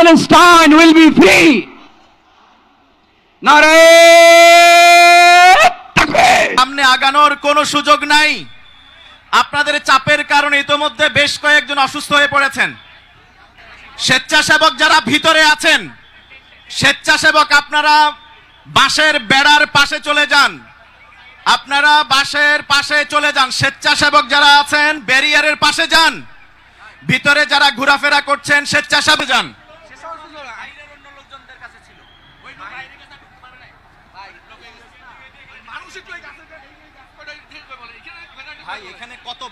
Palestine will be free. সামনে আগানোর কোনো সুযোগ নাই। আপনাদের চাপের কারণে ইতোমধ্যে বেশ কয়েকজন অসুস্থ হয়ে পড়েছেন। স্বেচ্ছাসেবক যারা ভিতরে আছেন, স্বেচ্ছাসেবক আপনারা বাঁশের বেড়ার পাশে চলে যান। আপনারা বাঁশের পাশে চলে যান। স্বেচ্ছাসেবক যারা আছেন, ব্যারিয়ারের পাশে যান। ভিতরে যারা ঘোরাফেরা করছেন, স্বেচ্ছাসেবক যান।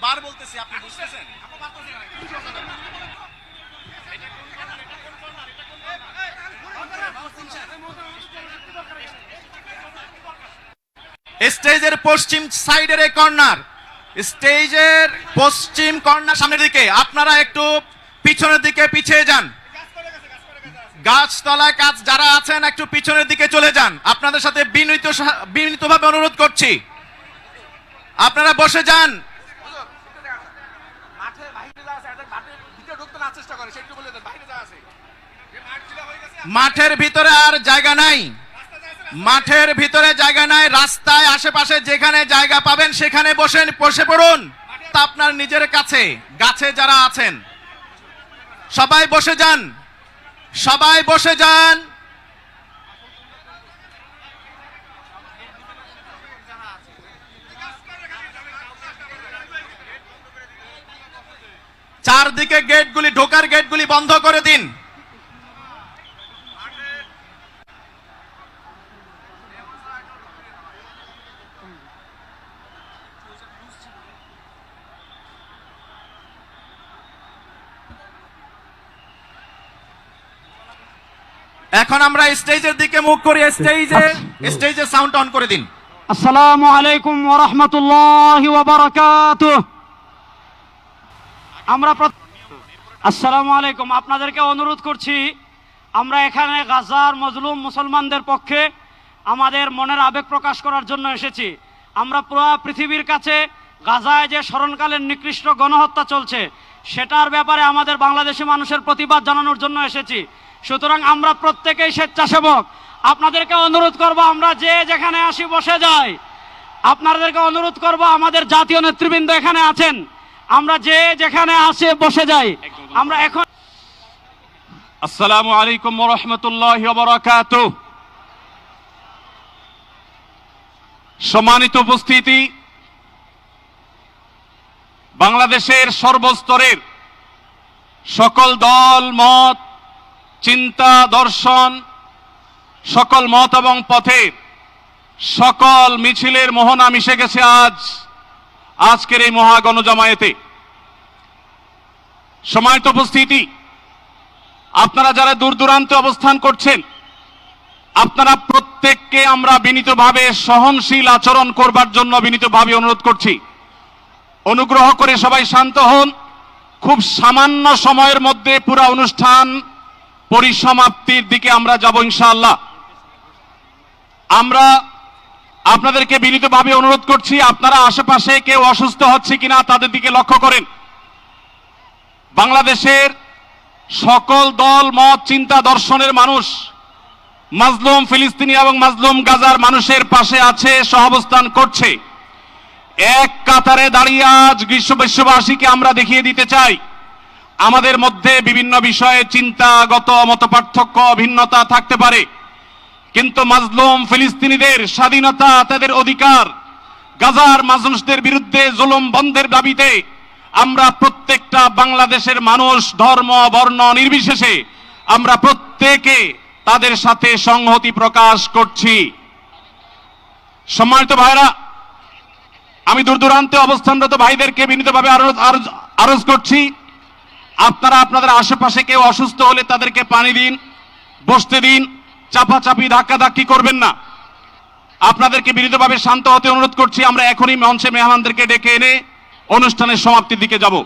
কতবার বলতেছি আপনি বুঝতেছেন স্টেজের পশ্চিম সাইডের এই কর্নার স্টেজের পশ্চিম কর্নার সামনের দিকে আপনারা একটু পিছনের দিকে পিছিয়ে যান গাছতলায় কাজ যারা আছেন একটু পিছনের দিকে চলে যান আপনাদের সাথে বিনীত বিনীতভাবে অনুরোধ করছি আপনারা বসে যান মাঠের ভিতরে আর জায়গা নাই। মাঠের ভিতরে জায়গা নাই, রাস্তায় আশেপাশে যেখানে জায়গা পাবেন সেখানে বসেন, বসে পড়ুন। তা আপনার নিজের কাছে, গাছে যারা আছেন। সবাই বসে যান, সবাই বসে যান। চারদিকে গেটগুলি, ঢোকার গেটগুলি বন্ধ করে দিন। এখন আমরা স্টেজের দিকে মুখ করি, স্টেজে স্টেজে সাউন্ড অন করে দিন। আসসালামু আলাইকুম ওয়া রাহমাতুল্লাহি ওয়া বারাকাতুহু। আমরা আসসালামু আলাইকুম। আপনাদেরকে অনুরোধ করছি, আমরা এখানে গাজার মজলুম মুসলমানদের পক্ষে আমাদের মনের আবেগ প্রকাশ করার জন্য এসেছি। আমরা পুরো পৃথিবীর কাছে গাজায় যে স্মরণকালের নিকৃষ্ট গণহত্যা চলছে, সেটার ব্যাপারে আমাদের বাংলাদেশি মানুষের প্রতিবাদ জানানোর জন্য এসেছি। সুতরাং আমরা প্রত্যেকেই স্বেচ্ছাসেবক। আপনাদেরকে অনুরোধ করব, আমরা যে যেখানে আসি বসে যাই। আপনাদেরকে অনুরোধ করব, আমাদের জাতীয় নেতৃবৃন্দ এখানে আছেন। আমরা যে যেখানে আসে, বসে যাই। আমরা এখন আসসালামু আলাইকুম রহমতুল্লাহ বরাকাত সম্মানিত উপস্থিতি, বাংলাদেশের সর্বস্তরের সকল দল, মত, চিন্তা, দর্শন, সকল মত এবং পথে সকল মিছিলের মোহনা মিশে গেছে আজ। আজকের এই মহাগণজমায়েতে সময়ত উপস্থিতি। আপনারা যারা দূর দূরান্তে অবস্থান করছেন, আপনারা প্রত্যেককে আমরা বিনীতভাবে সহনশীল আচরণ করবার জন্য বিনীতভাবে অনুরোধ করছি। অনুগ্রহ করে সবাই শান্ত হন। খুব সামান্য সময়ের মধ্যে পুরো অনুষ্ঠান পরিসমাপ্তির দিকে আমরা যাব ইনশাআল্লাহ। আমরা আপনাদেরকে বিনীতভাবে অনুরোধ করছি, আপনারা আশেপাশে কেউ অসুস্থ হচ্ছে কিনা তাদের দিকে লক্ষ্য করেন। বাংলাদেশের সকল দল, মত, চিন্তা, দর্শনের মানুষ, মাজলুম ফিলিস্তিনি এবং মাজলুম গাজার মানুষের পাশে আছে, সহাবস্থান করছে। এক কাতারে দাঁড়িয়ে আজ গ্রীষ্ম বিশ্ববাসীকে আমরা দেখিয়ে দিতে চাই। আমাদের মধ্যে বিভিন্ন বিষয়ে চিন্তাগত মত পার্থক্য ভিন্নতা থাকতে পারে। কিন্তু মাজলুম ফিলিস্তিনিদের স্বাধীনতা তাদের অধিকার। গাজার মানুষদের বিরুদ্ধে জুলুম বন্ধের দাবিতে আমরা প্রত্যেকটা বাংলাদেশের মানুষ ধর্ম, বর্ণ নির্বিশেষে আমরা প্রত্যেকে তাদের সাথে সংহতি প্রকাশ করছি। সম্মানিত ভাইরা আমি দূর দূরান্তে অবস্থানরত ভাইদেরকে বিনীতভাবে আরও আরো- আরজ করছি। আপনারা আপনাদের আশেপাশে কেউ অসুস্থ হলে তাদেরকে পানি দিন, বসতে দিন চাপাচাপি, ধাক্কাধাক্কি করবেন না। আপনাদেরকে বিনীতভাবে শান্ত হতে অনুরোধ করছি, আমরা এখনই মঞ্চে মেহমানদেরকে ডেকে এনে অনুষ্ঠানের সমাপ্তির দিকে যাব।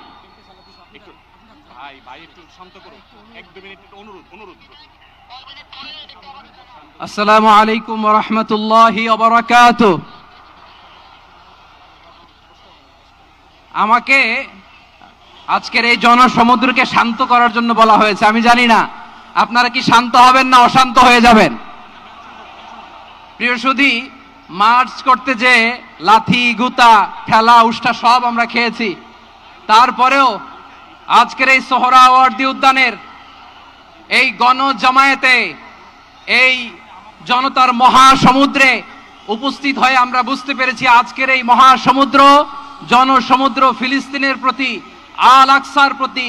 আসসালামু আলাইকুম রাহমাতুল্লাহি আমাকে আজকের এই জনসমুদ্রকে শান্ত করার জন্য বলা হয়েছে, আমি জানি না। আপনারা কি শান্ত হবেন না অশান্ত হয়ে যাবেন? প্রিয় সুধী মার্চ করতে যে লাথি, গুতা খেলা উষ্ঠা সব আমরা খেয়েছি। তারপরেও আজকের এই সোহরাওয়ার্দী উদ্যানের এই গণ জামায়াতে এই জনতার মহাসমুদ্রে উপস্থিত হয়ে আমরা বুঝতে পেরেছি আজকের এই মহাসমুদ্র, জনসমুদ্র ফিলিস্তিনের প্রতি, আল আকসার প্রতি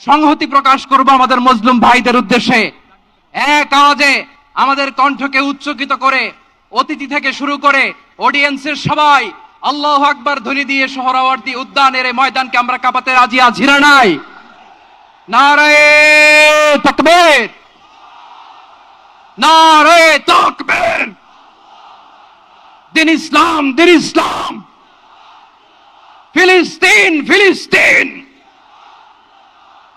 সংহতি প্রকাশ করব আমাদের মজলুম ভাইদের উদ্দেশ্যে। এক আওয়াজে আমাদের কণ্ঠকে উচ্চকিত করে, অতিথি থেকে শুরু করে অডিয়েন্সের সবাই আল্লাহ আকবার ধ্বনি দিয়ে সোহরাওয়ার্দী উদ্যানের এই ময়দানকে আমরা কাঁপাতে রাজি না নাই? নারায়ে তাকবীর! নারায়ে তাকবীর! দিন ইসলাম দিন ইসলাম! ফিলিস্তিন ফিলিস্তিন!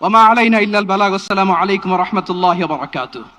ওমা আলাইনা ইল্লাল বালাগ আসসালামু আলাইকুম রহমতুল্লাহ রাহমাতুল্লাহি ওয়া বারাকাতুহু